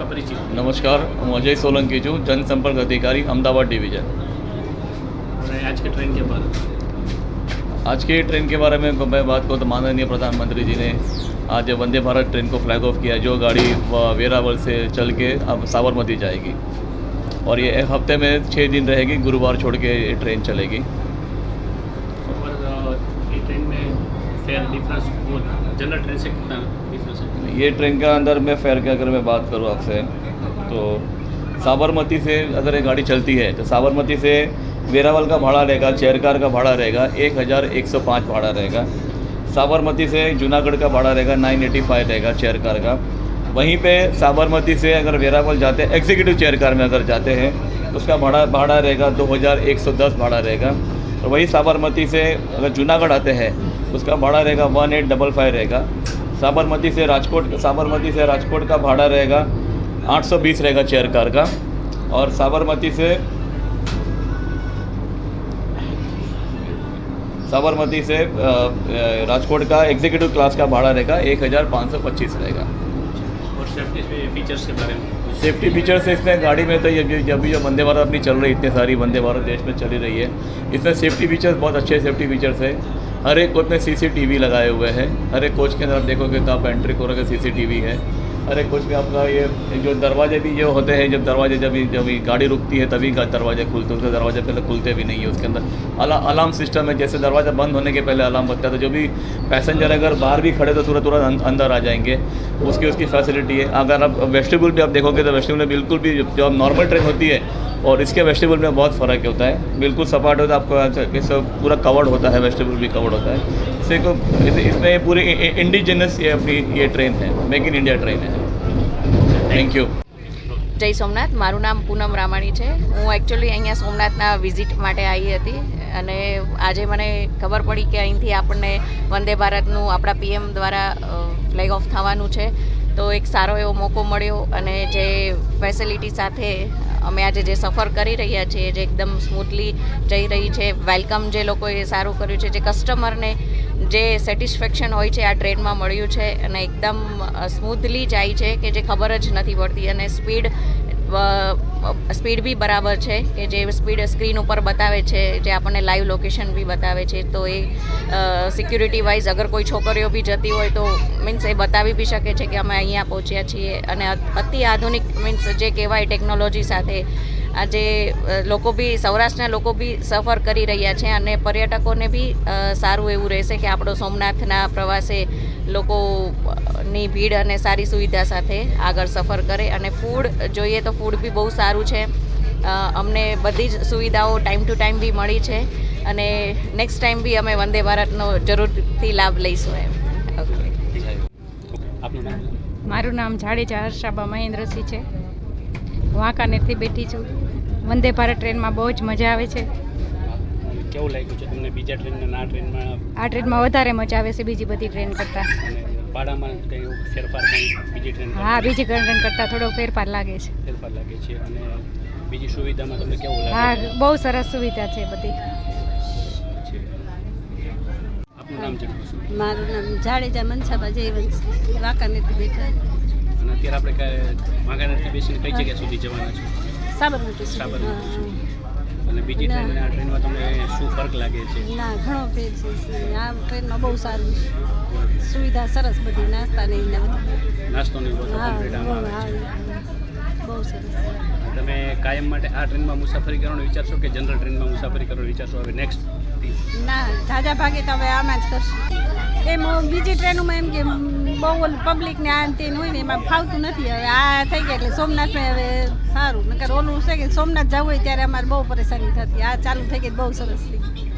आपका परिचय। नमस्कार हम अजय सोलंकी जो जनसंपर्क अधिकारी अहमदाबाद डिवीज़न। आज के ट्रेन के बारे आज के ट्रेन के बारे में मैं बात करूँ तो माननीय प्रधानमंत्री जी ने आज वंदे भारत ट्रेन को फ्लैग ऑफ़ किया जो गाड़ी वेरावल से चल के अब साबरमती जाएगी। और ये हफ़्ते में छः दिन रहेगी गुरुवार छोड़ के ये ट्रेन चलेगी। फेयर डिफरेंस जनरल ट्रेन से कितना डिफरेंस है? ये ट्रेन के अंदर में फेयर की अगर मैं बात करूँ आपसे तो साबरमती से अगर ये गाड़ी चलती है तो साबरमती से वेरावल का भाड़ा रहेगा चेयर कार का भाड़ा रहेगा, एक हज़ार एक सौ पाँच भाड़ा रहेगा। साबरमती से जूनागढ़ का भाड़ा रहेगा नाइन एटी फाइव रहेगा चेयर कार का। वहीं पे साबरमती से अगर वेरावल जाते हैं एग्जीक्यूटिव चेयर कार में अगर जाते हैं तो उसका भाड़ा भाड़ा रहेगा दो हज़ार एक सौ दस भाड़ा रहेगा। और वही साबरमती से अगर जूनागढ़ आते हैं उसका भाड़ा रहेगा वन एट डबल फाइव रहेगा। साबरमती से राजकोट साबरमती से राजकोट का भाड़ा रहेगा 820 रहेगा चेयर कार का। और साबरमती से साबरमती से राजकोट का एग्जीक्यूटिव क्लास का भाड़ा रहेगा एक हज़ार पाँच सौ पच्चीस रहेगा। और सेफ्टी फीचर्स के बारे में? सेफ्टी फीचर्स इसमें गाड़ी में तो ये ये- जब भी जो वंदे भारत अपनी चल रही है इतनी सारी वंदे भारत देश में चली रही है। इसमें सेफ्टी फीचर्स बहुत अच्छे सेफ्टी फीचर्स है। हर एक कोच में सीसीटीवी लगाए हुए हैं। हर एक कोच के अंदर आप देखोगे तो आप एंट्री करोगे सीसीटीवी है। हर एक कोच में आपका ये, जो दरवाजे भी जो होते हैं, जब दरवाजे, जब जब गाड़ी रुकती है, तभी का दरवाजे खुलते हैं। उसके दरवाजे पहले खुलते भी नहीं है उसके अंदर। अला, अलार्म सिस्टम है, जैसे दरवाज़ा बंद होने के पहले अलार्म बजता है तो जो भी पैसेंजर अगर बाहर भी खड़े तो तुरंत तुरंत अं- अंदर आ जाएँगे। उसकी उसकी फैसिलिटी है। अगर आप वेस्टिबुल भी आप देखोगे तो वेस्टिबुल में बिल्कुल भी, जो नॉर्मल ट्रेन होती है और इसके वेस्टिबुल में बहुत फ़र्क होता है बिल्कुल सपाट होता है आपको ऐसा- इस पूरा कवर्ड होता है वेस्टिबुल भी कवर्ड होता है इससे को इस- इसमें ये पूरी इंडिजिनस ये अपनी ये ट्रेन है मेक इन इंडिया ट्रेन है थैंक यू જય સોમનાથ મારું નામ પૂનમ રામાણી છે હું એકચ્યુઅલી અહીંયા સોમનાથના વિઝિટ માટે આવી હતી અને આજે મને ખબર પડી કે અહીંથી આપણને વંદે ભારતનું આપણા પીએમ દ્વારા ફ્લેગ ઓફ થવાનું છે તો એક સારો એવો મોકો મળ્યો અને જે ફેસિલિટી સાથે અમે આજે જે સફર કરી રહ્યા છીએ, જે એકદમ સ્મૂથલી જઈ રહી છે. વેલકમ જે લોકોએ સારું કર્યું છે, જે કસ્ટમરને જે સેટિસ્ફેક્શન હોય છે આ ટ્રેનમાં મળ્યું છે અને એકદમ સ્મૂથલી જાય છે કે જે ખબર જ નથી પડતી અને સ્પીડ સ્પીડ બી બરાબર છે કે જે સ્પીડ સ્ક્રીન ઉપર બતાવે છે, જે આપણને લાઈવ લોકેશન બી બતાવે છે, તો એ સિક્યુરિટી વાઇઝ અગર કોઈ છોકરીઓ બી જતી હોય તો મીન્સ એ બતાવી બી શકે છે કે અમે અહીંયા પહોંચ્યા છીએ. અને અતિ આધુનિક મીન્સ જે કહેવાય ટેકનોલોજી સાથે આજે લોકો બી, સૌરાષ્ટ્રના લોકો બી સફર કરી રહ્યા છે અને પર્યટકોને બી સારું એવું રહેશે કે આપણો સોમનાથના પ્રવાસે લોકોની ભીડ અને સારી સુવિધા સાથે આગળ સફર કરે અને ફૂડ જોઈએ તો ફૂડ બી બહુ સારું છે. અમને બધી જ સુવિધાઓ ટાઈમ ટુ ટાઈમ બી મળી છે અને નેક્સ્ટ ટાઈમ બી અમે વંદે ભારતનો જરૂરથી લાભ લઈશું એમ. ઓકે મારું નામ જાડેજા હર્ષાબા મહેન્દ્રસિંહ છે. હું વાંકાનેરથી બેઠી છું. વંદે ભારત ટ્રેનમાં બહુ જ મજા આવે છે. કેવું લાગ્યું છે તમને? બીજા ટ્રેનમાં ના ટ્રેનમાં? આ ટ્રેનમાં વધારે મજા આવે છે બીજી બધી ટ્રેન કરતાં. અને ભાડામાં કંઈ ફેરફાર બીજી ટ્રેન હા બીજી ટ્રેન કરતાં થોડો ફેરફાર લાગે છે. ફેરફાર લાગે છે. અને બીજી સુવિધામાં તમને કેવું હા બહુ સરસ સુવિધા છે બધી. મારું નામ જાડેજા મનસાબા જયવંશ. વાંકાનેરથી બેઠા. અને અત્યારે આપણે વાંકાનેરથી બેસીને કઈ જગ્યા સુધી જવાના છે? સાબરમતી સાબરમતી બીજી ના. આ ટ્રેનમાં તમને શું ફરક લાગે છે? ના ઘણો ફેર છે આ ટ્રેનમાં બહુ સારું સુવિધા સરસ બધી નાસ્તા ને બધી નાસ્તોની બધું હા કમ્પ્લીટ આવે બહુ સરસ. તમે કાયમ માટે આ ટ્રેનમાં મુસાફરી કરવાનું વિચારશો કે જનરલ ટ્રેનમાં મુસાફરી કરવાનો વિચારશો? હવે નેક્સ્ટ ના જાજા ભાગે તો હવે આમાં જ કરશું. એમ બીજી ટ્રેનોમાં એમ કે બહુ પબ્લિક ને આ તે હોય ને એમાં ફાવતું નથી. હવે આ થઈ ગયા એટલે સોમનાથમાં હવે સારું. નકર ઓલું છે કે સોમનાથ જવું હોય ત્યારે અમારે બહુ પરેશાની થતી. આ ચાલુ થઈ ગઈ બહુ સરસ થઈ